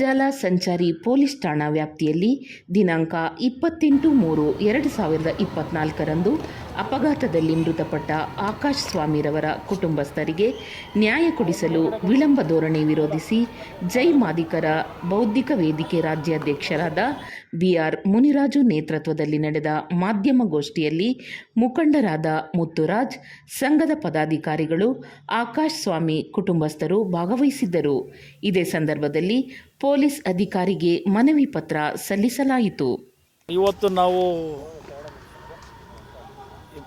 ಚಿಕ್ಕಜಾಲ ಸಂಚಾರಿ ಪೊಲೀಸ್ ಠಾಣಾ ವ್ಯಾಪ್ತಿಯಲ್ಲಿ ದಿನಾಂಕ ಇಪ್ಪತ್ತೆಂಟು ಮೂರು ಎರಡು ಸಾವಿರದ ಇಪ್ಪತ್ನಾಲ್ಕರಂದು ಅಪಘಾತದಲ್ಲಿ ಮೃತಪಟ್ಟ ಆಕಾಶ್ ಸ್ವಾಮಿರವರ ಕುಟುಂಬಸ್ಥರಿಗೆ ನ್ಯಾಯ ಕೊಡಿಸಲು ವಿಳಂಬ ಧೋರಣೆ ವಿರೋಧಿಸಿ ಜೈ ಮಾದಿಕರ ಬೌದ್ಧಿಕ ವೇದಿಕೆ ರಾಜ್ಯಾಧ್ಯಕ್ಷರಾದ ಬಿಆರ್ ಮುನಿರಾಜು ನೇತೃತ್ವದಲ್ಲಿ ನಡೆದ ಮಾಧ್ಯಮಗೋಷ್ಠಿಯಲ್ಲಿ ಮುಖಂಡರಾದ ಮುತ್ತುರಾಜ್, ಸಂಘದ ಪದಾಧಿಕಾರಿಗಳು, ಆಕಾಶ್ ಸ್ವಾಮಿ ಕುಟುಂಬಸ್ಥರು ಭಾಗವಹಿಸಿದ್ದರು. ಇದೇ ಸಂದರ್ಭದಲ್ಲಿ ಪೊಲೀಸ್ ಅಧಿಕಾರಿಗೆ ಮನವಿ ಪತ್ರ ಸಲ್ಲಿಸಲಾಯಿತು. ಇವತ್ತು ನಾವು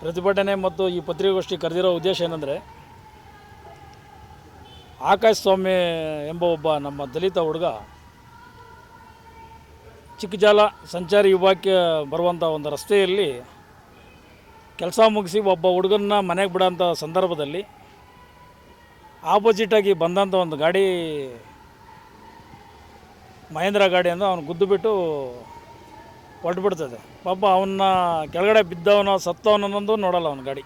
ಪ್ರತಿಭಟನೆ ಮತ್ತು ಈ ಪತ್ರಿಕಾಗೋಷ್ಠಿ ಕರೆದಿರೋ ಉದ್ದೇಶ ಏನಂದರೆ, ಆಕಾಶ್ ಸ್ವಾಮಿ ಎಂಬ ಒಬ್ಬ ನಮ್ಮ ದಲಿತ ಹುಡುಗ ಚಿಕ್ಕಜಾಲ ಸಂಚಾರಿ ವಿಭಾಗಕ್ಕೆ ಬರುವಂಥ ಒಂದು ರಸ್ತೆಯಲ್ಲಿ ಕೆಲಸ ಮುಗಿಸಿ ಒಬ್ಬ ಹುಡುಗನ್ನ ಮನೆಗೆ ಬಿಡೋಂಥ ಸಂದರ್ಭದಲ್ಲಿ ಆಪೋಸಿಟಾಗಿ ಬಂದಂಥ ಒಂದು ಗಾಡಿ, ಮಹೇಂದ್ರ ಗಾಡಿಯನ್ನು ಅವನು ಗುದ್ದು ಬಿಟ್ಟು ಹೊರಟ್ಬಿಡ್ತದೆ ಪಾಪ ಅವನ್ನ ಕೆಳಗಡೆ ಬಿದ್ದವನೋ ಸತ್ತವನನ್ನೊಂದು ನೋಡಲ್ಲ ಅವನ ಗಾಡಿ.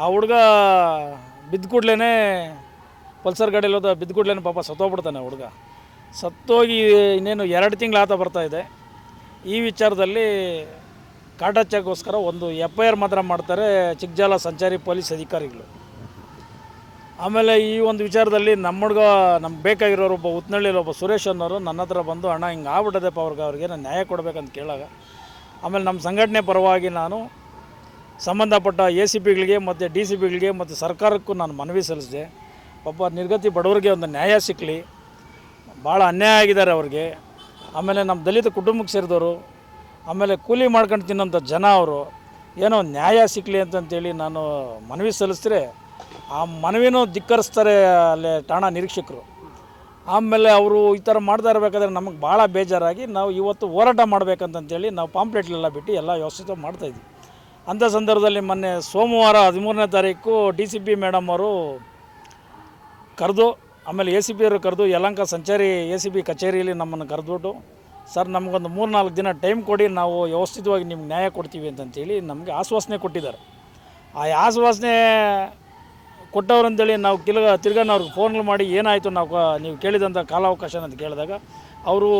ಆ ಹುಡುಗ ಬಿದ್ದ ಕೂಡ್ಲೇ ಪಲ್ಸರ್ ಗಾಡಿಯಲ್ಲಿ ಹೋದ ಬಿದ್ದ ಕೂಡ್ಲೇ ಪಾಪ ಸತ್ತೋಗ್ಬಿಡ್ತಾನೆ ಹುಡುಗ. ಸತ್ತೋಗಿ ಇನ್ನೇನು ಎರಡು ತಿಂಗಳು ಆತ ಬರ್ತಾ ಇದೆ. ಈ ವಿಚಾರದಲ್ಲಿ ಕಾಟಾಚಾಗೋಸ್ಕರ ಒಂದು ಎಫ್ ಐ ಆರ್ ಮಾತ್ರ ಮಾಡ್ತಾರೆ ಚಿಕ್ಕಜಾಲ ಸಂಚಾರಿ ಪೊಲೀಸ್ ಅಧಿಕಾರಿಗಳು. ಆಮೇಲೆ ಈ ಒಂದು ವಿಚಾರದಲ್ಲಿ ನಮ್ಮ ಹುಡುಗ, ನಮ್ಗೆ ಬೇಕಾಗಿರೋರು ಒಬ್ಬ ಉತ್ನಳ್ಳಿಯಲ್ಲಿ ಒಬ್ಬ ಸುರೇಶ್ ಅನ್ನೋರು ನನ್ನ ಹತ್ರ ಬಂದು, ಅಣ್ಣ, ಹಿಂಗೆ ಆಗ್ಬಿಟ್ಟದೆಪ್ಪ ಅವ್ರಿಗೆ ಅವ್ರಿಗೆ ನಾನು ನ್ಯಾಯ ಕೊಡಬೇಕಂತ ಕೇಳಾಗ. ಆಮೇಲೆ ನಮ್ಮ ಸಂಘಟನೆ ಪರವಾಗಿ ನಾನು ಸಂಬಂಧಪಟ್ಟ ಎ ಸಿ ಪಿಗಳಿಗೆ ಮತ್ತು ಡಿ ಸಿ ಪಿಗಳಿಗೆ ಮತ್ತು ಸರ್ಕಾರಕ್ಕೂ ನಾನು ಮನವಿ ಸಲ್ಲಿಸಿದೆ. ಪಾಪ ನಿರ್ಗತಿ ಬಡವರಿಗೆ ಒಂದು ನ್ಯಾಯ ಸಿಕ್ಕಲಿ ಭಾಳ ಅನ್ಯಾಯ ಆಗಿದ್ದಾರೆ ಅವ್ರಿಗೆ. ಆಮೇಲೆ ನಮ್ಮ ದಲಿತ ಕುಟುಂಬಕ್ಕೆ ಸೇರಿದವರು, ಆಮೇಲೆ ಕೂಲಿ ಮಾಡ್ಕೊಂಡು ತಿನ್ನೋಂಥ ಜನ ಅವರು, ಏನೋ ನ್ಯಾಯ ಸಿಕ್ಕಲಿ ಅಂತಂತೇಳಿ ನಾನು ಮನವಿ ಸಲ್ಲಿಸಿದ್ರೆ ಆ ಮನವಿನೂ ಧಿಕ್ಕರಿಸ್ತಾರೆ ಅಲ್ಲಿ ಠಾಣಾ ನಿರೀಕ್ಷಕರು. ಆಮೇಲೆ ಅವರು ಈ ಥರ ಮಾಡ್ತಾ ಇರಬೇಕಾದ್ರೆ ನಮಗೆ ಭಾಳ ಬೇಜಾರಾಗಿ ನಾವು ಇವತ್ತು ಹೋರಾಟ ಮಾಡಬೇಕಂತಂತೇಳಿ ನಾವು ಪಾಂಪ್ಲೆಟ್ಲೆಲ್ಲ ಬಿಟ್ಟು ಎಲ್ಲ ವ್ಯವಸ್ಥಿತ ಮಾಡ್ತಾಯಿದ್ವಿ ಅಂಥ ಸಂದರ್ಭದಲ್ಲಿ ಮೊನ್ನೆ ಸೋಮವಾರ ಹದಿಮೂರನೇ ತಾರೀಕು ಡಿ ಸಿ ಪಿ ಮೇಡಮ್ ಅವರು ಕರೆದು, ಆಮೇಲೆ ಎ ಸಿ ಪಿ ಅವರು ಕರೆದು ಯಲಂಕ ಸಂಚಾರಿ ಎ ಸಿ ಪಿ ಕಚೇರಿಯಲ್ಲಿ ನಮ್ಮನ್ನು ಕರೆದ್ಬಿಟ್ಟು, ಸರ್, ನಮಗೊಂದು ಮೂರು ನಾಲ್ಕು ದಿನ ಟೈಮ್ ಕೊಡಿ, ನಾವು ವ್ಯವಸ್ಥಿತವಾಗಿ ನಿಮ್ಗೆ ನ್ಯಾಯ ಕೊಡ್ತೀವಿ ಅಂತಂತೇಳಿ ನಮಗೆ ಆಶ್ವಾಸನೆ ಕೊಟ್ಟಿದ್ದಾರೆ. ಆ ಆಶ್ವಾಸನೆ ಕೊಟ್ಟವ್ರು ಅಂತೇಳಿ ನಾವು ತಿರ್ಗ ತಿರ್ಗಾ ಅವ್ರಿಗೆ ಫೋನ್ ಮಾಡಿ ಏನಾಯಿತು ನಾವು ನೀವು ಕೇಳಿದಂಥ ಕಾಲಾವಕಾಶ ಅಂತ ಕೇಳಿದಾಗ ಅವರು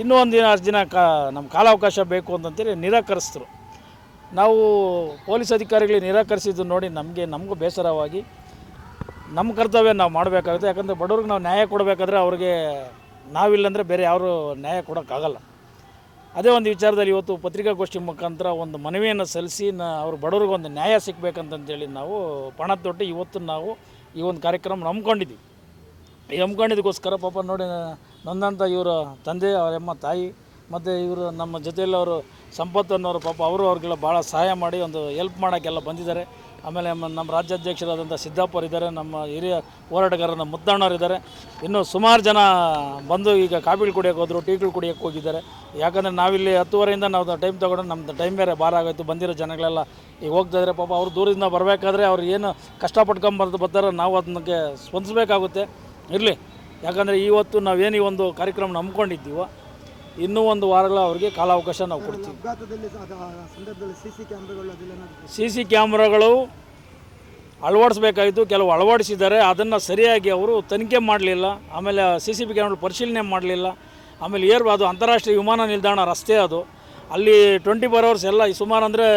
ಇನ್ನೂ ಒಂದು ದಿನ ಅಷ್ಟು ದಿನ ಕಾ ನಮ್ಮ ಕಾಲಾವಕಾಶ ಬೇಕು ಅಂತಂತೇಳಿ ನಿರಾಕರಿಸಿದ್ರು. ನಾವು ಪೊಲೀಸ್ ಅಧಿಕಾರಿಗಳಿಗೆ ನಿರಾಕರಿಸಿದ್ದು ನೋಡಿ ನಮಗೆ ನಮಗೂ ಬೇಸರವಾಗಿ ನಮ್ಮ ಕರ್ತವ್ಯ ನಾವು ಮಾಡಬೇಕಾಗುತ್ತೆ. ಯಾಕಂದರೆ ಬಡವ್ರಿಗೆ ನಾವು ನ್ಯಾಯ ಕೊಡಬೇಕಾದ್ರೆ ಅವ್ರಿಗೆ ನಾವಿಲ್ಲಂದರೆ ಬೇರೆ ಯಾರು ನ್ಯಾಯ ಕೊಡೋಕ್ಕಾಗಲ್ಲ. ಅದೇ ಒಂದು ವಿಚಾರದಲ್ಲಿ ಇವತ್ತು ಪತ್ರಿಕಾಗೋಷ್ಠಿ ಮುಖಾಂತರ ಒಂದು ಮನವಿಯನ್ನು ಸಲ್ಲಿಸಿ ನ ಅವ್ರ ಬಡವ್ರಿಗೆ ಒಂದು ನ್ಯಾಯ ಸಿಗಬೇಕಂತಂತೇಳಿ ನಾವು ಪಣ ತೊಟ್ಟು ಇವತ್ತು ನಾವು ಈ ಒಂದು ಕಾರ್ಯಕ್ರಮ ನಂಬ್ಕೊಂಡಿದ್ವಿ ಈ ಹಮ್ಮಿಕೊಂಡಿದ್ದಕ್ಕೋಸ್ಕರ ಪಾಪ ನೋಡಿ ನನ್ನಂಥ ಇವರ ತಂದೆ ಅವರಮ್ಮ ತಾಯಿ, ಮತ್ತು ಇವರು ನಮ್ಮ ಜೊತೆಯಲ್ಲಿ ಅವರು ಸಂಪತ್ತು ಅನ್ನೋರು ಪಾಪ ಅವರು ಅವ್ರಿಗೆಲ್ಲ ಭಾಳ ಸಹಾಯ ಮಾಡಿ ಒಂದು ಹೆಲ್ಪ್ ಮಾಡೋಕ್ಕೆಲ್ಲ ಬಂದಿದ್ದಾರೆ. ಆಮೇಲೆ ನಮ್ಮ ರಾಜ್ಯಾಧ್ಯಕ್ಷರಾದಂಥ ಸಿದ್ದಾಪುರ ಇದ್ದಾರೆ, ನಮ್ಮ ಹಿರಿಯ ಹೋರಾಟಗಾರರ ಮುದ್ದಣ್ಣವ್ರು ಇದ್ದಾರೆ. ಇನ್ನೂ ಸುಮಾರು ಜನ ಬಂದು ಈಗ ಕಾಫಿಗಳು ಕುಡಿಯೋಕೆ ಹೋದರು ಟೀಗಳು ಕುಡಿಯೋಕೆ ಹೋಗಿದ್ದಾರೆ. ಯಾಕಂದರೆ ನಾವಿಲ್ಲಿ ಹತ್ತುವರೆಯಿಂದ ನಾವು ಟೈಮ್ ತೊಗೊಂಡು ನಮ್ಮದು ಟೈಮ್ ಬೇರೆ ಭಾರ ಆಗೋಯ್ತು, ಬಂದಿರೋ ಜನಗಳೆಲ್ಲ ಈಗ ಹೋಗ್ತಾ ಇದ್ದಾರೆ ಪಾಪ ಅವ್ರು ದೂರದಿಂದ ಬರಬೇಕಾದ್ರೆ ಅವ್ರು ಏನು ಕಷ್ಟಪಟ್ಕೊಂಬಂದು ಬರ್ತಾರೆ ನಾವು ಅದಕ್ಕೆ ಸ್ಪಂದಿಸಬೇಕಾಗುತ್ತೆ. ಇರಲಿ, ಯಾಕಂದರೆ ಇವತ್ತು ನಾವೇನು ಈ ಒಂದು ಕಾರ್ಯಕ್ರಮ ನಂಬ್ಕೊಂಡಿದ್ದೀವೋ ಇನ್ನೂ ಒಂದು ವಾರಗಳ ಅವರಿಗೆ ಕಾಲಾವಕಾಶ ನಾವು ಕೊಡ್ತೀವಿ. ಸಿ ಸಿ ಕ್ಯಾಮ್ರಾಗಳು ಅಳವಡಿಸ್ಬೇಕಾಯಿತು ಕೆಲವು ಅಳವಡಿಸಿದ್ದಾರೆ. ಅದನ್ನು ಸರಿಯಾಗಿ ಅವರು ತನಿಖೆ ಮಾಡಲಿಲ್ಲ. ಆಮೇಲೆ ಸಿ ಸಿ ಬಿ ಕ್ಯಾಮ್ರಾ ಪರಿಶೀಲನೆ ಮಾಡಲಿಲ್ಲ. ಆಮೇಲೆ ಏರ್ ಅದು ಅಂತಾರಾಷ್ಟ್ರೀಯ ವಿಮಾನ ನಿಲ್ದಾಣ ರಸ್ತೆ ಅದು. ಅಲ್ಲಿ ಟ್ವೆಂಟಿ ಫೋರ್ ಅವರ್ಸ್ ಎಲ್ಲ ಈ ಸುಮಾರು ಅಂದರೆ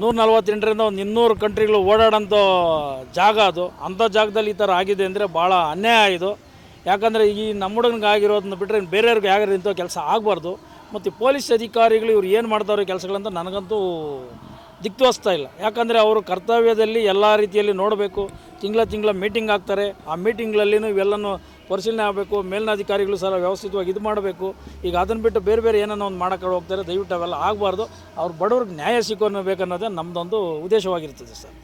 ನೂರ ನಲ್ವತ್ತೆಂಟರಿಂದ ಒಂದು ಇನ್ನೂರು ಕಂಟ್ರಿಗಳು ಓಡಾಡೋಂಥ ಜಾಗ ಅದು. ಅಂಥ ಜಾಗದಲ್ಲಿ ಈ ಥರ ಆಗಿದೆ ಅಂದರೆ ಭಾಳ ಅನ್ಯಾಯ ಇದು. ಯಾಕಂದರೆ ಈ ನಮ್ಮ ಹುಡುಗನಿಗೆ ಆಗಿರೋದನ್ನ ಬಿಟ್ಟರೆ ಬೇರೆಯವ್ರಿಗೆ ಆಗಿರೋ ಇಂಥ ಕೆಲಸ ಆಗಬಾರ್ದು. ಮತ್ತು ಪೊಲೀಸ್ ಅಧಿಕಾರಿಗಳು ಇವ್ರು ಏನು ಮಾಡ್ತಾರೋ ಕೆಲಸಗಳಂತ ನನಗಂತೂ ದಿಕ್ತೋಸ್ತಾ ಇಲ್ಲ. ಯಾಕಂದರೆ ಅವರು ಕರ್ತವ್ಯದಲ್ಲಿ ಎಲ್ಲ ರೀತಿಯಲ್ಲಿ ನೋಡಬೇಕು. ತಿಂಗಳ ತಿಂಗಳ ಮೀಟಿಂಗ್ ಆಗ್ತಾರೆ ಆ ಮೀಟಿಂಗ್ಲಲ್ಲಿನೂ ಇವೆಲ್ಲನೂ ಪರಿಶೀಲನೆ ಆಗಬೇಕು. ಮೇಲಿನ ಅಧಿಕಾರಿಗಳು ಸಹ ವ್ಯವಸ್ಥಿತವಾಗಿ ಇದು ಮಾಡಬೇಕು. ಈಗ ಅದನ್ನು ಬಿಟ್ಟು ಬೇರೆ ಬೇರೆ ಏನೋ ಒಂದು ಮಾಡೋಕ್ಕೆ ಹೋಗ್ತಾರೆ. ದಯವಿಟ್ಟು ಅವೆಲ್ಲ ಆಗಬಾರ್ದು. ಅವ್ರು ಬಡವ್ರಿಗೆ ನ್ಯಾಯ ಸಿಕ್ಕೋಬೇಕನ್ನೋದೇ ನಮ್ಮದೊಂದು ಉದ್ದೇಶವಾಗಿರ್ತದೆ ಸರ್.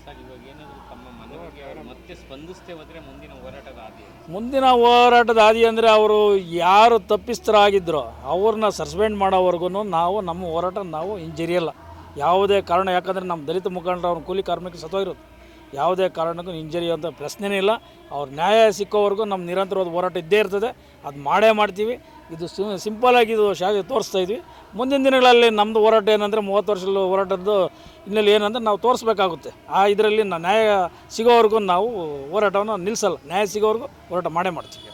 ಮುಂದಿನ ಹೋರಾಟದ? ಮುಂದಿನ ಹೋರಾಟದ ಹಾದಿ ಅಂದರೆ ಅವರು ಯಾರು ತಪ್ಪಿಸ್ತರಾಗಿದ್ದರೋ ಅವ್ರನ್ನ ಸಸ್ಪೆಂಡ್ ಮಾಡೋವರೆಗೂ ನಾವು, ನಮ್ಮ ಹೋರಾಟ ನಾವು ಹಿಂಜರಿಯಲ್ಲ. ಯಾವುದೇ ಕಾರಣ, ಯಾಕಂದರೆ ನಮ್ಮ ದಲಿತ ಮುಖಂಡರು, ಅವ್ರ ಕೂಲಿ ಕಾರ್ಮಿಕ ಸತ್ತೋಗಿರೋದು. ಯಾವುದೇ ಕಾರಣಕ್ಕೂ ಹಿಂಜರಿಯುವಂಥ ಪ್ರಶ್ನೆನೇ ಇಲ್ಲ. ಅವ್ರ ನ್ಯಾಯ ಸಿಕ್ಕೋವರೆಗೂ ನಮ್ಮ ನಿರಂತರವಾದ ಹೋರಾಟ ಇದ್ದೇ ಇರ್ತದೆ. ಅದು ಮಾಡೇ ಮಾಡ್ತೀವಿ. ಇದು ಸಿಂಪಲಾಗಿ ಇದು ಶಾಲೆ ತೋರಿಸ್ತಾ ಇದ್ವಿ. ಮುಂದಿನ ದಿನಗಳಲ್ಲಿ ನಮ್ಮದು ಹೋರಾಟ ಏನಂದರೆ ಮೂವತ್ತು ವರ್ಷದ ಹೋರಾಟದ್ದು ಹಿನ್ನೆಲೆ ಏನಂದ್ರೆ ನಾವು ತೋರಿಸ್ಬೇಕಾಗುತ್ತೆ. ಆ ಇದರಲ್ಲಿ ನಾವು ನ್ಯಾಯ ಸಿಗೋವರೆಗೂ ನಾವು ಹೋರಾಟವನ್ನು ನಿಲ್ಲಿಸಲ್ಲ ನ್ಯಾಯ ಸಿಗೋವರೆಗೂ ಹೋರಾಟ ಮಾಡೇ ಮಾಡ್ತೀವಿ.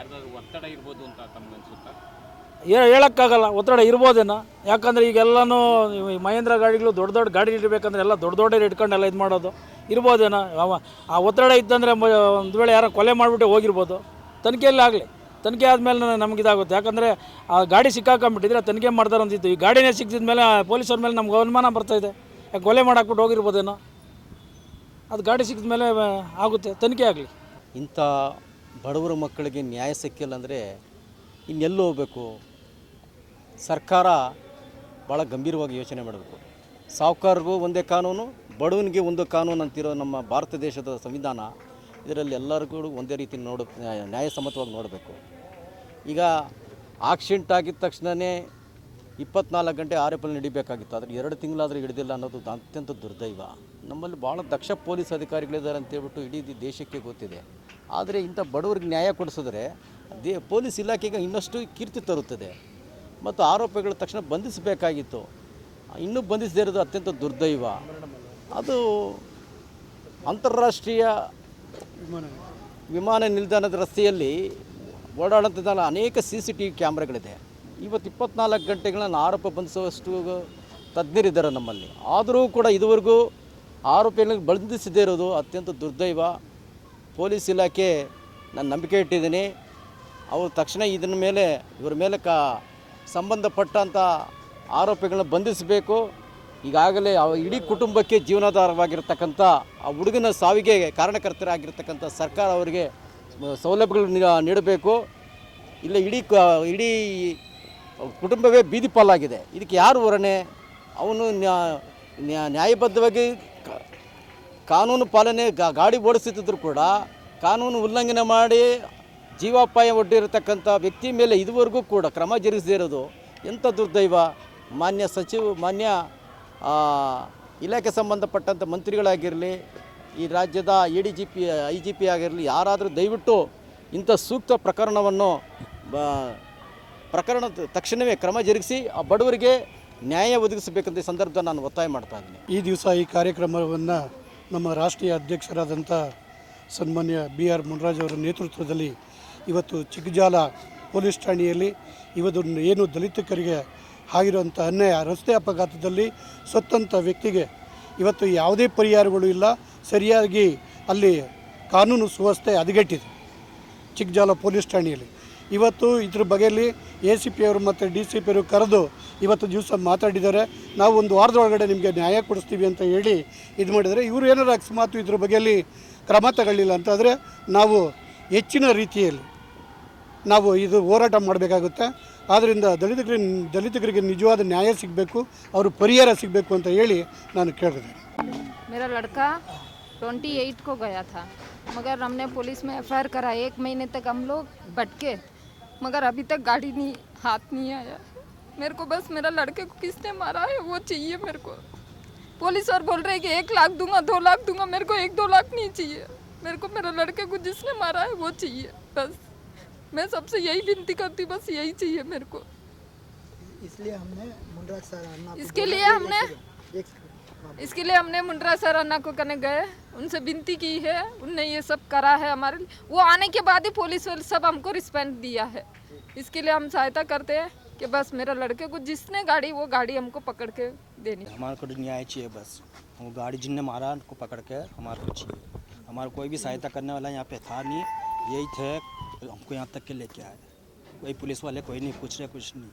ಅಂತ ಒತ್ತಡ ಇರ್ಬೋದು ಅಂತ ಹೇಳಕ್ಕಾಗಲ್ಲ. ಒತ್ತಡ ಇರ್ಬೋದೇನೋ. ಯಾಕಂದ್ರೆ ಈಗೆಲ್ಲನೂ ಈ ಮಹೇಂದ್ರ ಗಾಡಿಗಳು ದೊಡ್ಡ ದೊಡ್ಡ ಗಾಡಿ ಇಡಬೇಕಂದ್ರೆ ಎಲ್ಲ ದೊಡ್ಡ ದೊಡ್ಡ ಇಟ್ಕೊಂಡು ಎಲ್ಲ ಇದು ಮಾಡೋದು. ಇರ್ಬೋದೇನೋ? ಆ ಒತ್ತಡ ಇದ್ದಂದರೆ ಒಂದು ವೇಳೆ ಯಾರೋ ಕೊಲೆ ಮಾಡಿಬಿಟ್ಟು ಹೋಗಿರ್ಬೋದು. ತನಿಖೆಯಲ್ಲಿ ಆಗಲಿ. ತನಿಖೆ ಆದಮೇಲೆ ನಮ್ಗೆ ಇದಾಗುತ್ತೆ. ಯಾಕಂದರೆ ಆ ಗಾಡಿ ಸಿಕ್ಕಾಕೊಂಡ್ಬಿಟ್ಟಿದ್ರೆ ತನಿಖೆ ಮಾಡ್ತಾರೆ ಅಂತಿತ್ತು. ಈ ಗಾಡಿನೇ ಸಿಕ್ಕಿದ ಮೇಲೆ ಪೊಲೀಸರ ಮೇಲೆ ನಮ್ಗೆ ಅನುಮಾನ ಬರ್ತಾಯಿದೆ ಯಾಕೆ ಕೊಲೆ ಮಾಡಾಕ್ಬಿಟ್ಟು ಹೋಗಿರ್ಬೋದೇನೋ? ಅದು ಗಾಡಿ ಸಿಕ್ಕಿದ ಮೇಲೆ ಆಗುತ್ತೆ. ತನಿಖೆ ಆಗಲಿ. ಇಂಥ ಬಡವರ ಮಕ್ಕಳಿಗೆ ನ್ಯಾಯ ಸಿಕ್ಕಿಲ್ಲ ಅಂದರೆ ಇನ್ನೆಲ್ಲಿ ಹೋಗಬೇಕು? ಸರ್ಕಾರ ಭಾಳ ಗಂಭೀರವಾಗಿ ಯೋಚನೆ ಮಾಡಬೇಕು. ಸಾಹುಕಾರರಿಗೂ ಒಂದೇ ಕಾನೂನು, ಬಡವನಿಗೆ ಒಂದು ಕಾನೂನು ಅಂತಿರೋ ನಮ್ಮ ಭಾರತ ದೇಶದ ಸಂವಿಧಾನ ಇದರಲ್ಲಿ ಎಲ್ಲರಿಗೂ ಒಂದೇ ರೀತಿ ನೋಡ, ನ್ಯಾಯ- ನ್ಯಾಯಸಮ್ಮತವಾಗಿ ನೋಡಬೇಕು. ಈಗ ಆಕ್ಸಿಡೆಂಟ್ ಆಗಿದ ತಕ್ಷಣವೇ ಇಪ್ಪತ್ನಾಲ್ಕು ಗಂಟೆ ಆರ್ ನಡಿಬೇಕಾಗಿತ್ತು. ಆದರೆ ಎರಡು ತಿಂಗಳಾದರೂ ಹಿಡಿದಿಲ್ಲ ಅನ್ನೋದು ಅತ್ಯಂತ ದುರ್ದೈವ. ನಮ್ಮಲ್ಲಿ ಭಾಳ ದಕ್ಷ ಪೊಲೀಸ್ ಅಧಿಕಾರಿಗಳಿದ್ದಾರೆ ಅಂತೇಳ್ಬಿಟ್ಟು ಇಡೀ ದೇಶಕ್ಕೆ ಗೊತ್ತಿದೆ. ಆದರೆ ಇಂಥ ಬಡವರಿಗೆ ನ್ಯಾಯ ಕೊಡಿಸಿದ್ರೆ ದೇ, ಪೊಲೀಸ್ ಇಲಾಖೆಗೆ ಇನ್ನಷ್ಟು ಕೀರ್ತಿ ತರುತ್ತದೆ. ಮತ್ತು ಆರೋಪಿಗಳ ತಕ್ಷಣ ಬಂಧಿಸಬೇಕಾಗಿತ್ತು. ಇನ್ನೂ ಬಂಧಿಸದೇ ಇರೋದು ಅತ್ಯಂತ ದುರ್ದೈವ. ಅದು ಅಂತಾರಾಷ್ಟ್ರೀಯ ವಿಮಾನ ನಿಲ್ದಾಣದ ರಸ್ತೆಯಲ್ಲಿ ಓಡಾಡುವಂಥದ್ದಲ್ಲ ಅನೇಕ ಸಿ ಸಿ ಟಿ ವಿ ಕ್ಯಾಮ್ರಾಗಳಿದೆ. ಇವತ್ತು ಇಪ್ಪತ್ನಾಲ್ಕು ಗಂಟೆಗಳನ್ನು ಆರೋಪ ಬಂಧಿಸುವಷ್ಟು ತಜ್ಞರಿದ್ದಾರೆ ನಮ್ಮಲ್ಲಿ. ಆದರೂ ಕೂಡ ಇದುವರೆಗೂ ಆರೋಪಿಯನ್ನು ಬಂಧಿಸದೇ ಇರೋದು ಅತ್ಯಂತ ದುರ್ದೈವ. ಪೊಲೀಸ್ ಇಲಾಖೆ ನಾನು ನಂಬಿಕೆ ಇಟ್ಟಿದ್ದೀನಿ. ಅವರು ತಕ್ಷಣ ಇದನ್ನ ಮೇಲೆ, ಇವರ ಮೇಲೆ ಕಾ ಸಂಬಂಧಪಟ್ಟಂಥ ಆರೋಪಿಗಳನ್ನ ಬಂಧಿಸಬೇಕು. ಈಗಾಗಲೇ ಇಡೀ ಕುಟುಂಬಕ್ಕೆ ಜೀವನಾಧಾರವಾಗಿರ್ತಕ್ಕಂಥ ಆ ಹುಡುಗನ ಸಾವಿಗೆ ಕಾರಣಕರ್ತರಾಗಿರ್ತಕ್ಕಂಥ ಸರ್ಕಾರ ಅವರಿಗೆ ಸೌಲಭ್ಯಗಳು ನೀಡಬೇಕು. ಇಲ್ಲ ಇಡೀ ಕ, ಇಡೀ ಕುಟುಂಬವೇ ಬೀದಿ ಪಾಲಾಗಿದೆ. ಇದಕ್ಕೆ ಯಾರು ಹೊರಣೆ ಅವನು ನ್ಯಾ- ನ್ಯಾ- ನ್ಯಾಯಬದ್ಧವಾಗಿ ಕಾನೂನು ಪಾಲನೆ ಗಾಡಿ ಓಡಿಸುತ್ತಿದ್ದರೂ ಕೂಡ ಕಾನೂನು ಉಲ್ಲಂಘನೆ ಮಾಡಿ ಜೀವಾಪಾಯ ಒಡ್ಡಿರತಕ್ಕಂಥ ವ್ಯಕ್ತಿ ಮೇಲೆ ಇದುವರೆಗೂ ಕೂಡ ಕ್ರಮ ಜರುಗಿಸದೇ ಇರೋದು ಎಂಥ ದುರ್ದೈವ. ಮಾನ್ಯ ಸಚಿವ, ಮಾನ್ಯ ಇಲಾಖೆ ಸಂಬಂಧಪಟ್ಟಂಥ ಮಂತ್ರಿಗಳಾಗಿರಲಿ, ಈ ರಾಜ್ಯದ A D G P, I G P ಆಗಿರಲಿ, ಯಾರಾದರೂ ದಯವಿಟ್ಟು ಇಂಥ ಸೂಕ್ತ ಪ್ರಕರಣವನ್ನು ಬ, ಪ್ರಕರಣ ತಕ್ಷಣವೇ ಕ್ರಮ ಜರುಗಿಸಿ, ಆ ಬಡವರಿಗೆ ನ್ಯಾಯ ಒದಗಿಸಬೇಕಂತ ಈ ಸಂದರ್ಭದಲ್ಲಿ ನಾನು ಒತ್ತಾಯ ಮಾಡ್ತಾ ಇದ್ದೀನಿ. ಈ ದಿವಸ ಈ ಕಾರ್ಯಕ್ರಮವನ್ನು ನಮ್ಮ ರಾಷ್ಟ್ರೀಯ ಅಧ್ಯಕ್ಷರಾದಂಥ ಸನ್ಮಾನ್ಯ ಬಿ ಆರ್ ಮುನ್ರಾಜ್ ಅವರ ನೇತೃತ್ವದಲ್ಲಿ ಇವತ್ತು ಚಿಕ್ಕಜಾಲ ಪೊಲೀಸ್ ಠಾಣೆಯಲ್ಲಿ ಇವತ್ತು ಏನು ದಲಿತಕರಿಗೆ ಆಗಿರುವಂಥ ಅನ್ಯಾಯ, ರಸ್ತೆ ಅಪಘಾತದಲ್ಲಿ ಸತ್ತಂಥ ವ್ಯಕ್ತಿಗೆ ಇವತ್ತು ಯಾವುದೇ ಪರಿಹಾರಗಳು ಇಲ್ಲ. ಸರಿಯಾಗಿ ಅಲ್ಲಿ ಕಾನೂನು ಸುವ್ಯವಸ್ಥೆ ಹದಗೆಟ್ಟಿದೆ ಚಿಕ್ಕಜಾಲ ಪೊಲೀಸ್ ಠಾಣೆಯಲ್ಲಿ. ಇವತ್ತು ಇದ್ರ ಬಗೆಯಲ್ಲಿ ಎ ಸಿ ಪಿ ಅವರು ಮತ್ತು ಡಿ ಸಿ ಪಿ ಅವರು ಕರೆದು ಇವತ್ತು ದಿವಸ ಮಾತಾಡಿದ್ದಾರೆ. ನಾವು ಒಂದು ವಾರದೊಳಗಡೆ ನಿಮಗೆ ನ್ಯಾಯ ಕೊಡಿಸ್ತೀವಿ ಅಂತ ಹೇಳಿ ಇದು ಮಾಡಿದರೆ ಇವರು ಏನಾರು ಅಕಸ್ಮಾತ್ ಇದ್ರ ಬಗೆಯಲ್ಲಿ ಕ್ರಮ ತಗೊಳ್ಳಿಲ್ಲ ಅಂತಂದರೆ ನಾವು ಹೆಚ್ಚಿನ ರೀತಿಯಲ್ಲಿ ನಾವು ಇದು ಹೋರಾಟ ಮಾಡಬೇಕಾಗುತ್ತೆ ಆದ್ದರಿಂದ ದಲಿತರಿಗೆ ದಲಿತರಿಗೆ ನಿಜವಾದ ನ್ಯಾಯ ಸಿಗಬೇಕು ಅವರು ಪರಿಹಾರ ಸಿಗಬೇಕು ಅಂತ ಹೇಳಿ ನಾನು ಕೇಳಿದೆ मेरा लड़का ट्वेंटी एट को गया था मगर हमने पुलिस में एफ करा एक महीने तक हम लोग भटके मगर अभी तक गाड़ी नहीं हाथ नहीं आया मेरे को बस मेरा लड़के को किसने मारा है वो चाहिए मेरे को पुलिस और बोल रहे हैं कि एक लाख दूंगा दो लाख दूंगा मेरे को एक दो लाख नहीं चाहिए मेरे को मेरे लड़के को जिसने मारा है वो चाहिए बस मैं सबसे यही विनती करती हूँ, बस यही चाहिए मेरे को। इसलिए हमने मुंडराज सर इसके लिए हमने इसके लिए हमने मुंड्रा सर अन्ना को करने गए उनसे विनती की है उनने ये सब करा है हमारे लिए। वो आने के बाद ही पुलिस वाले सब हमको रिस्पेंड दिया है। इसके लिए हम सहायता करते हैं कि बस मेरा लड़के को जिसने गाड़ी वो गाड़ी हमको पकड़ के देनी हमारे को न्याय चाहिए बस। वो गाड़ी जिनने मारा उनको पकड़ के हमारे को चाहिए। हमारे कोई भी सहायता करने वाला यहाँ पे था नहीं यही थे हमको यहाँ तक के लेके आए। कोई पुलिस वाले, कोई नहीं पूछ रहे कुछ नहीं।